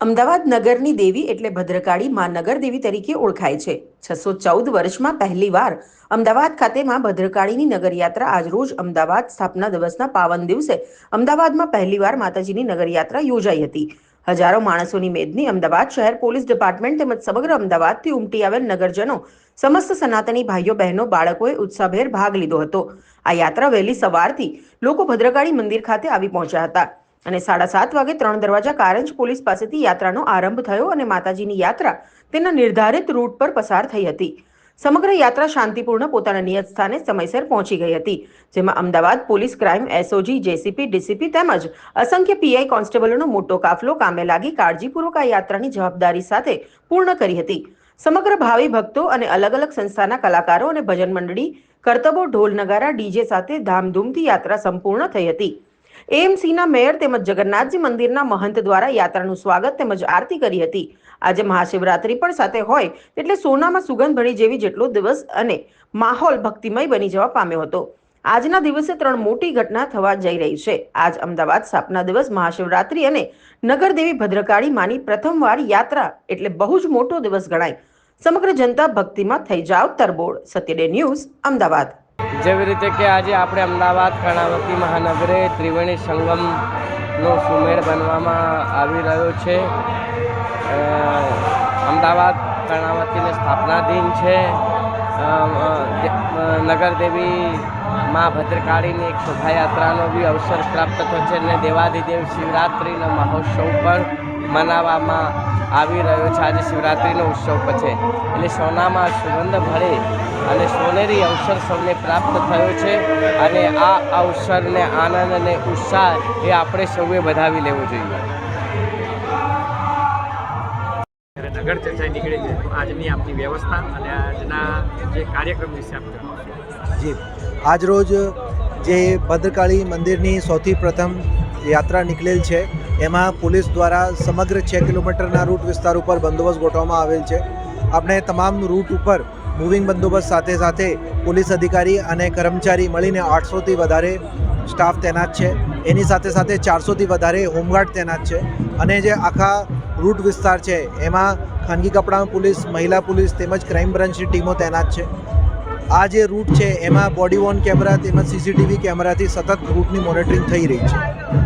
અમદાવાદ નગરની દેવી એટલે ભદ્રકાળી માં નગર દેવી તરીકે ઓળખાય છે. છસો ચૌદ વર્ષમાં પહેલીવાર અમદાવાદ ખાતે માં ભદ્રકાળીની નગરયાત્રા આજરોજ અમદાવાદ સ્થાપના દિવસના પાવન દિવસે અમદાવાદમાં પહેલીવાર માતાજીની નગરયાત્રા યોજાઈ હતી. હજારો માણસોની મેદની અમદાવાદ શહેર પોલીસ ડિપાર્ટમેન્ટ તેમજ સમગ્ર અમદાવાદથી ઉમટી આવેલ નગરજનો સમસ્ત સનાતની ભાઈઓ, બહેનો, બાળકોએ ઉત્સાહભેર ભાગ લીધો હતો. આ યાત્રા વહેલી સવારથી લોકો ભદ્રકાળી મંદિર ખાતે આવી પહોંચ્યા હતા. અને સાડા સાત વાગે ત્રણ દરવાજા કારંજ પોલીસ પાસેથી યાત્રાનો આરંભ થયો અને માતાજીની યાત્રા તેના નિર્ધારિત રૂટ પર પસાર થઈ હતી. સમગ્ર યાત્રા શાંતિપૂર્ણ પોતાના નિયત સ્થાને સમયસર પહોંચી ગઈ હતી, જેમાં Ahmedabad police crime SOG, JCP, DCP તેમજ અસંખ્ય પીઆઈ કોન્સ્ટેબલોનો મોટો કાફલો કામે લાગી કાળજીપૂર્વક આ યાત્રાની જવાબદારી સાથે પૂર્ણ કરી હતી. સમગ્ર ભાવિ ભક્તો અને અલગ અલગ સંસ્થાના કલાકારો અને ભજન મંડળી, કરતબો, ઢોલ નગારા, ડીજે સાથે ધામધૂમથી યાત્રા સંપૂર્ણ થઈ હતી. એએમસીના મેયર તેમજ જગન્નાથજી મંદિરના મહંત દ્વારા યાત્રાનું સ્વાગત તેમજ આરતી કરી હતી. આજે મહાશિવરાત્રી પણ સાથે હોય એટલે સોનામાં સુગંધ ભળી જેવી જેટલો દિવસ અને માહોલ ભક્તિમય બની જવા પામ્યો હતો. આજના દિવસે ત્રણ મોટી ઘટના થવા જઈ રહી છે. આજ અમદાવાદ સ્થાપના દિવસ, મહાશિવરાત્રી અને નગરદેવી ભદ્રકાળી માની પ્રથમવાર યાત્રા એટલે બહુ જ મોટો દિવસ ગણાય. સમગ્ર જનતા ભક્તિમાં થઈ જાવ તરબોળ. સત્યડે ન્યૂઝ, અમદાવાદ. જેવી રીતે કે આજે આપણે અમદાવાદ, કર્ણાવતી મહાનગરે ત્રિવેણી સંગમનો સુમેળ બનવામાં આવી રહ્યો છે. અમદાવાદ, કર્ણાવતીને સ્થાપના દિન છે નગરદેવી મા ભદ્રકાળીની એક શોભાયાત્રાનો બી અવસર પ્રાપ્ત થયો છે. અને દેવાદિદેવ શિવરાત્રિનો મહોત્સવ પણ મનાવવામાં આવી રહ્યો છે. આજે શિવરાત્રિનો ઉત્સવ છે. એટલે સોનામાં સુગંધ ભળે અને સોનેરી અવસર સૌને પ્રાપ્ત થયો છે અને આ અવસરને આનંદ અને ઉત્સાહ એ આપણે સૌએ વધાવી લેવો જોઈએ. નગર ચર્ચા નીકળી છે. આજની આપની વ્યવસ્થા અને આજના જે કાર્યક્રમ વિશે આપ જણાવશો જી. આજરોજ જે ભદ્રકાળી મંદિરની સૌથી પ્રથમ યાત્રા નીકળેલ છે. એમાં પોલીસ દ્વારા સમગ્ર છ કિલોમીટરના રૂટ વિસ્તાર ઉપર બંદોબસ્ત ગોઠવવામાં આવેલ છે. આપણે તમામ રૂટ ઉપર મૂવિંગ બંદોબસ્ત સાથે સાથે પોલીસ અધિકારી અને કર્મચારી મળીને આઠસોથી વધારે સ્ટાફ તૈનાત છે. એની સાથે સાથે ચારસોથી વધારે હોમગાર્ડ તૈનાત છે. અને જે આખા રૂટ વિસ્તાર છે, એમાં ખાનગી કપડાં પોલીસ, મહિલા પોલીસ તેમજ ક્રાઇમ બ્રાન્ચની ટીમો તૈનાત છે. આ જે રૂટ છે, એમાં બોડી વોર્ન કેમેરા તેમજ સીસીટીવી કેમેરાથી સતત રૂટની મોનિટરિંગ થઈ રહી છે.